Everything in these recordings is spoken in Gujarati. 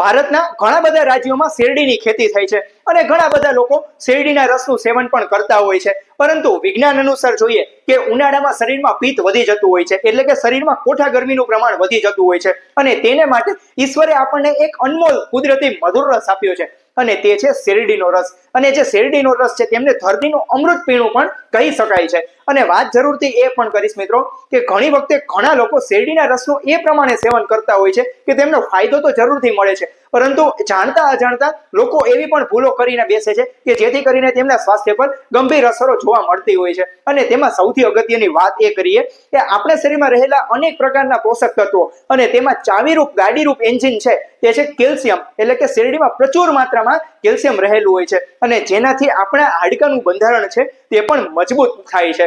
ભારતના ઘણા બધા રાજ્યોમાં શેરડીની ખેતી થાય છે અને ઘણા બધા લોકો શેરડીના રસનું સેવન પણ કરતા હોય છે. પરંતુ વિજ્ઞાન અનુસાર જોઈએ કે ઉનાળામાં શરીરમાં પિત્ત વધી જતું હોય છે. એટલે કે શરીરમાં કોઠા ગરમીનું પ્રમાણ વધી જતું હોય છે. અને તેને માટે ઈશ્વરે આપણને એક અનમોલ કુદરતી મધુર રસ આપ્યો છે. અને તે છે શેરડીનો રસ. અને જે શેરડીનો રસ છે, તેમને ધરતીનું અમૃત પીણું પણ કહી શકાય છે. અને વાત જરૂરથી એ પણ કરીશ મિત્રો કે ઘણી વખતે ઘણા લોકો શેરડીના રસનું એ પ્રમાણે સેવન કરતા હોય છે કે તેમનો ફાયદો તો જરૂરથી મળે છે. પરંતુ જાણતા અજાણતા લોકો એવી પણ ભૂલો કરીને બેસે છે કે જેથી કરીને તેમના સ્વાસ્થ્ય પર ગંભીર અસરો જોવા મળતી હોય છે. અને તેમાં સૌથી અગત્યની વાત એ કરીએ કે આપણા શરીરમાં રહેલા અનેક પ્રકારના પોષક તત્વો અને તેમાં ચાવીરૂપ, ગાડીરૂપ એન્જિન છે તે છે કેલ્શિયમ. એટલે કે શેરડીમાં પ્રચુર માત્રામાં કેલ્શિયમ રહેલું હોય છે. અને જેનાથી આપણા હાડકાનું બંધારણ છે તે પણ મજબૂત થાય છે.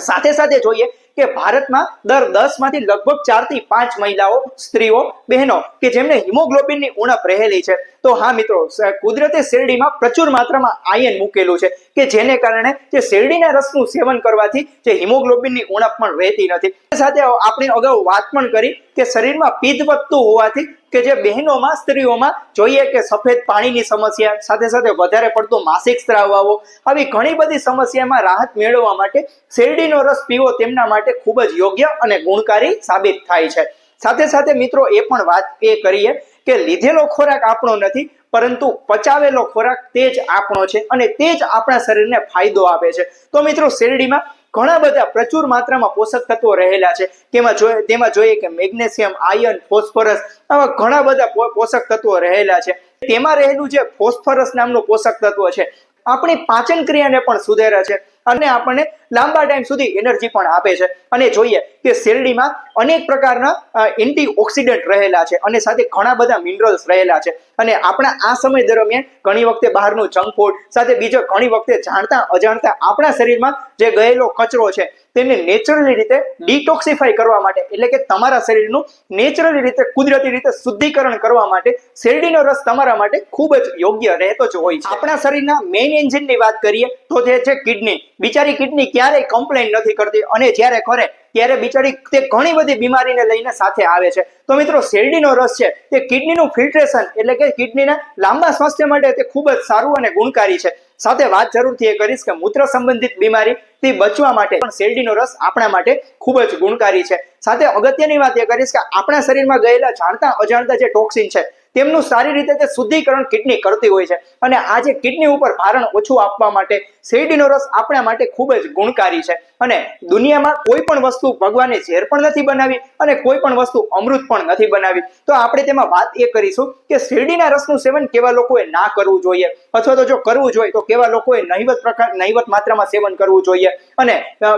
સાથે સાથે જોઈએ કે ભારતમાં દર દસમાંથી લગભગ ચારથી પાંચ મહિલાઓ, સ્ત્રીઓ, બહેનો કે જેમને હિમોગ્લોબિનની ઉણપ રહેલી છે. તો હા મિત્રો કુદરતે શેરડીમાં પ્રચુર માત્રામાં આયન મૂકેલું છે કે જેને કારણે જે શેરડીના રસનું સેવન કરવાથી જે હિમોગ્લોબિનની ઉણપ પણ રહેતી નથી. સાથે આપણે અગાઉ વાત પણ કરી કે શરીરમાં પિત્ત વધતું હોવાથી કે જે બહેનોમાં, સ્ત્રીઓમાં જોઈએ કે સફેદ પાણીની સમસ્યા, સાથે સાથે વધારે પડતો માસિક સ્ત્રાવ આવો આવી ઘણી બધી સમસ્યામાં રાહત મેળવવા માટે શેરડીનો રસ પીવો તેમના માટે ખૂબ જ યોગ્ય અને ગુણકારી સાબિત થાય છે. સાથે સાથે મિત્રો એ પણ વાત એ કરીએ કે લીધેલો ખોરાક આપણો નથી, પરંતુ પચાવેલો ખોરાક તે જ આપણો છે અને તે જ આપણા શરીરને ફાયદો આપે છે. તો મિત્રો શેરડીમાં ઘણા બધા પ્રચુર માત્રામાં પોષક તત્વો રહેલા છે. તેમાં જોઈએ તેમાં જોઈએ કે મેગ્નેશિયમ આયર્ન ફોસ્ફરસ આવા ઘણા બધા પોષક તત્વો રહેલા છે. તેમાં રહેલું જે ફોસ્ફરસ નામનું પોષક તત્વ છે, આપણી પાચન ક્રિયાને પણ સુધારે છે અને આપણને લાંબા ટાઈમ સુધી એનર્જી પણ આપે છે. અને જોઈએ કે શેરડીમાં અનેક પ્રકારના એન્ટી ઓક્સિડન્ટ રહેલા છે અને સાથે ઘણા બધા મિનરલ્સ રહેલા છે. અને આપણા આ સમય દરમિયાન ઘણી વખતે બહારનું જંક ફૂડ સાથે બીજો ઘણી વખતે જાણતા, અજાણતા આપણા શરીરમાં જે ગયેલો કચરો છે, તેને નેચરલી રીતે ડિટોક્સિફાઈ કરવા માટે, એટલે કે તમારા શરીરનું નેચરલી રીતે, કુદરતી રીતે શુદ્ધિકરણ કરવા માટે શેરડીનો રસ તમારા માટે ખૂબ જ યોગ્ય રહેતો જ હોય છે. આપણા શરીરના મેઇન એન્જિનની વાત કરીએ તો તે છે કિડની બિચારી કિડની ક્યારેય કમ્પ્લેન નથી કરતી અને જ્યારે કરે ત્યારે બિચારી તે ઘણી બધી બીમારીને લઈને સાથે આવે છે. તો મિત્રો, શેરડીનો રસ છે તે કિડનીનું ફિલ્ટ્રેશન એટલે કે કિડનીના લાંબા સ્વાસ્થ્ય માટે તે ખૂબ જ સારું અને ગુણકારી છે. સાથે વાત જરૂરથી એ કરીશ કે મૂત્ર સંબંધિત બીમારી થી બચવા માટે પણ શેરડીનો રસ આપણા માટે ખૂબ જ ગુણકારી છે. સાથે અગત્યની વાત એ કરીશ કે આપણા શરીરમાં ગયેલા જાણતા અજાણતા જે ટોક્સિન છે, તેમનું સારી રીતે તે શુદ્ધિકરણ કિડની કરતી હોય છે. અને આ જે કિડની ઉપર ભારણ ઓછું આપવા માટે શેરડીનો રસ આપણા માટે ખૂબ જ ગુણકારી છે. અને દુનિયામાં કોઈ પણ વસ્તુ ભગવાને ઝેર પણ નથી બનાવી અને કોઈ પણ વસ્તુ અમૃત પણ નથી બનાવી. તો આપણે તેમાં વાત એ કરીશું કે શેરડીના રસનું સેવન કેવા લોકોએ ના કરવું જોઈએ? અથવા તો જો કરવું જોઈએ તો કેવા લોકોએ નહિવત પ્રકાર, નહિવત માત્રામાં સેવન કરવું જોઈએ? અને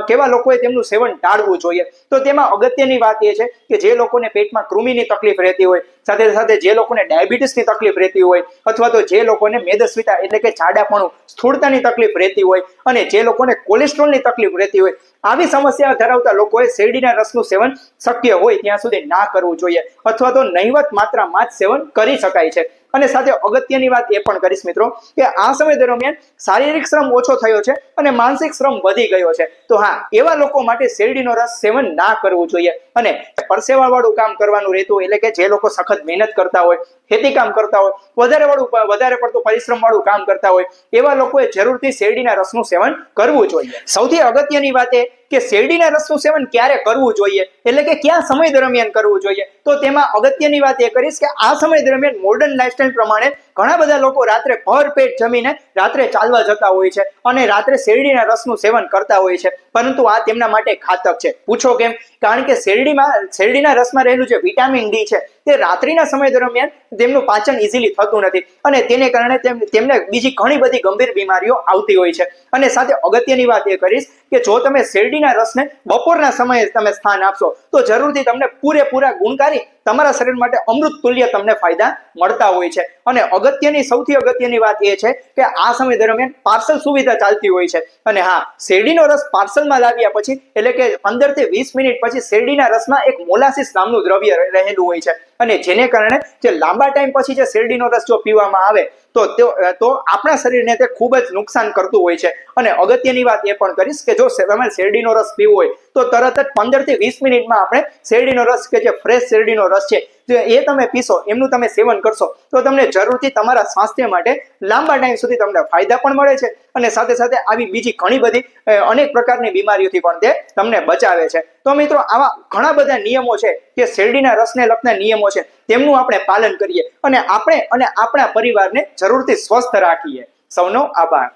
કેવા લોકોએ તેમનું સેવન ટાળવું જોઈએ? તો તેમાં અગત્યની વાત એ છે કે જે લોકોને પેટમાં કૃમિની તકલીફ રહેતી હોય, સાથે સાથે જે લોકોને ડાયાબિટીસની તકલીફ રહેતી હોય, અથવા તો જે લોકોને મેદસ્વીતા એટલે કે જાડાપણું, સ્થૂળતાની તકલીફ રહેતી હોય અને જે લોકોને કોલેસ્ટ્રોલની તકલીફ રહેતી હોય, આવી સમસ્યા ધરાવતા લોકોએ શેરડીના રસનું સેવન શક્ય હોય ત્યાં સુધી ના કરવું જોઈએ. અથવા તો નહીવત માત્રામાં જ સેવન કરી શકાય છે. અને સાથે અગત્યની વાત એ પણ કરીશ મિત્રો, કે આ સમય દરમિયાન શારીરિક શ્રમ ઓછો થયો છે અને માનસિક શ્રમ વધી ગયો છે. તો હા, એવા લોકો માટે શેરડીનો રસ સેવન ના કરવું જોઈએ. અને પરસેવા વાળું કામ કરવાનું રહેતું એટલે કે જે લોકો સખત મહેનત કરતા હોય ખેતી કામ કરતા હોય, વધારે વાળું વધારે પડતું પરિશ્રમ વાળું કામ કરતા હોય, એવા લોકોએ જરૂરથી શેરડીના રસનું સેવન કરવું જોઈએ. સૌથી અગત્યની વાત એ કે શેરડીના રસનું સેવન ક્યારે કરવું જોઈએ? એટલે કે ક્યાં સમય દરમિયાન કરવું જોઈએ? તો તેમાં અગત્યની વાત એ કરીશ કે આ સમય દરમિયાન મોડર્ન લાઇફસ્ટાઇલ પ્રમાણે ઘણા બધા લોકો રાત્રે ભર પેટ જમીને રાત્રે ચાલવા જતા હોય છે અને રાત્રે શેરડીના રસનું સેવન કરતા હોય છે. પરંતુ આ તેમના માટે ઘાતક છે. પૂછો કેમ? કારણ કે શેરડીમાં, શેરડીના રસમાં રહેલું જે વિટામિન ડી છે, તે રાત્રિના સમય દરમિયાન તેમનું પાચન ઇઝીલી થતું નથી. અને તેને કારણે તેમ- તેમને બીજી ઘણી બધી ગંભીર બીમારીઓ આવતી હોય છે. અને સાથે અગત્યની વાત એ કરીશ કે જો તમે શેરડીના રસને બપોરના સમયે તમે સ્થાન આપશો, તો જરૂરથી તમને પૂરેપૂરા ગુણકારી તમારા શરીર માટે અમૃત તુલ્ય તમને ફાયદા મળતા હોય છે. અને અગત્યની, સૌથી અગત્યની વાત એ છે કે આ સમય દરમિયાન પાર્સલ સુવિધા ચાલતી હોય છે. અને હા, શેરડીનો રસ પાર્સલમાં લાવ્યા પછી, એટલે કે પંદરથી વીસ મિનિટ પછી શેરડીના રસમાં એક મોલાસિસ નામનું દ્રવ્ય રહેલું હોય છે. અને જેને કારણે જે લાંબા ટાઈમ પછી જે શેરડીનો રસ જો પીવામાં આવે તો તે- આપણા શરીરને તે ખૂબ જ નુકસાન કરતું હોય છે. અને અગત્યની વાત એ પણ કરીશ કે જો તમે શેરડીનો રસ પીવો હોય, તો તરત જ પંદરથી વીસ મિનિટમાં આપણે શેરડીનો રસ કે જે ફ્રેશ શેરડીનો રસ છે એ તમે પીશો, એમનું તમે સેવન કરશો, તો તમને જરૂરથી તમારા સ્વાસ્થ્ય માટે લાંબા ટાઈમ સુધી તમને ફાયદા પણ મળે છે અને સાથે સાથે આવી બીજી ઘણી બધી અનેક પ્રકારની બીમારીઓથી પણ તે તમને બચાવે છે. તો મિત્રો, આવા ઘણા બધા નિયમો છે કે શેરડીના રસને લગતા નિયમો છે, તેમનું આપણે પાલન કરીએ અને આપણે અને આપણા પરિવારને જરૂરથી સ્વસ્થ રાખીએ. સૌનો આભાર.